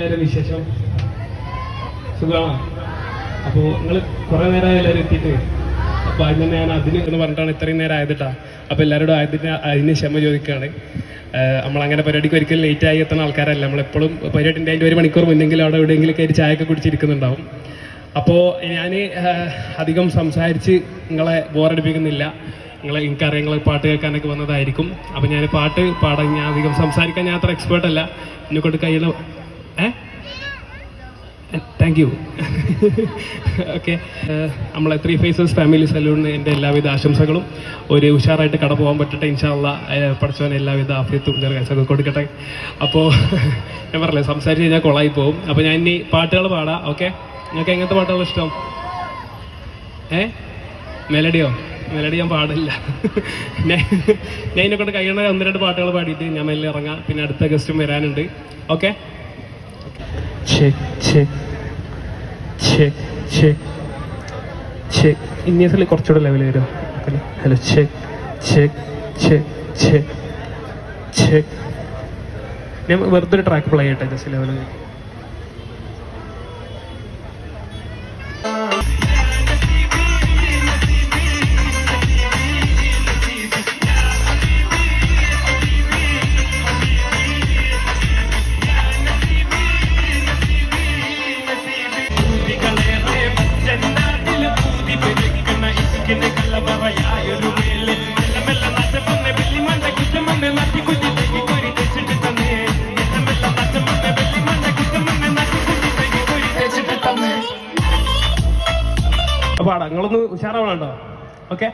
എല്ലാവരും വിശേഷം? സുഖമാണ്? അപ്പോൾ നിങ്ങൾ കുറേ നേരമായി എല്ലാവരും എത്തിയിട്ട് അപ്പോൾ അതിന് ഞാൻ അതിന് എന്ന് പറഞ്ഞിട്ടാണ് ഇത്രയും നേരം ആയതിട്ടാ. അപ്പോൾ എല്ലാവരോടും അതിന് അതിന് ക്ഷമ ചോദിക്കുകയാണ്. നമ്മളങ്ങനെ പരിപാടിക്ക് ഒരിക്കലും ലേറ്റ് ആയി എത്തുന്ന ആൾക്കാരല്ല. നമ്മളെപ്പോഴും പരിപാടിന്റെ അതിന്റെ ഒരു മണിക്കൂർ മുന്നെങ്കിലും അവിടെ എവിടെയെങ്കിലും കയറി ചായയൊക്കെ കുടിച്ചിരിക്കുന്നുണ്ടാവും. അപ്പോൾ ഞാൻ അധികം സംസാരിച്ച് നിങ്ങളെ ബോറടിപ്പിക്കുന്നില്ല. നിങ്ങളെ എനിക്കറിയാം നിങ്ങൾ പാട്ട് കേൾക്കാനൊക്കെ വന്നതായിരിക്കും. അപ്പോൾ ഞാൻ പാട്ട് പാടാൻ ഞാൻ അധികം സംസാരിക്കാൻ ഞാൻ അത്ര എക്സ്പേർട്ടല്ല എന്നെ കൊണ്ട് ഏ? താങ്ക് യു ഓക്കെ നമ്മളെ ത്രീ ഫേസസ് ഫാമിലി സലൂണിന് എന്റെ എല്ലാവിധ ആശംസകളും. ഒരു ഉഷാറായിട്ട് കട പോകാൻ പറ്റട്ടെ ഇൻഷാല്ല പഠിച്ചവന് എല്ലാവിധ ആഫിയത്തും ദീർഘായുസ്സൊക്കെ കൊടുക്കട്ടെ. അപ്പോൾ ഞാൻ പറഞ്ഞില്ലേ സംസാരിച്ച് കഴിഞ്ഞാൽ കൊളായി പോകും അപ്പോൾ ഞാൻ ഇനി പാട്ടുകൾ പാടാം ഓക്കെ നിങ്ങൾക്ക് എങ്ങനത്തെ പാട്ടുകൾ ഇഷ്ടം? ഏ? മെലഡിയോ മെലഡി ഞാൻ പാടില്ല. ഞാൻ ഇതിനെക്കൊണ്ട് ഇതിനെ കൊണ്ട് കഴിയണ ഒന്ന് രണ്ട് പാട്ടുകൾ പാടിയിട്ട് ഞാൻ മെല്ലെ ഇറങ്ങാം. പിന്നെ അടുത്ത ഗസ്റ്റും വരാനുണ്ട്. Okay check, check, check, check, check. ഇന്നീസിൽ കുറച്ചുകൂടെ ലെവൽ വരും. Hello check check check check check ഞാൻ വെറുതെ ഒരു ട്രാക്ക് പ്ലേ ചെയ്യട്ടെ ജസ്റ്റ് ലെവൽ പാടാം നിങ്ങളൊന്ന് ഉഷാറാവണോ ഓക്കെ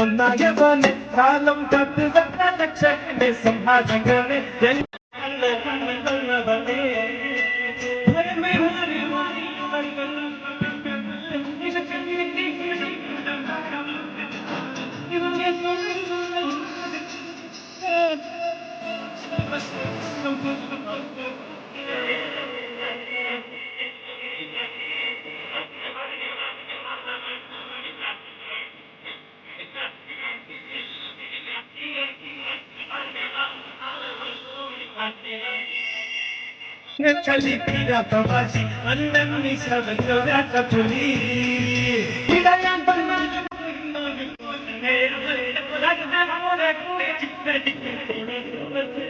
ഒന്നായവനെ കാലം കത്ത് രക്ഷകനെ Chali pira pavasi, andam ni sabjo ya kapuli. Pira yan panma, nee nee, nee nee, nee nee,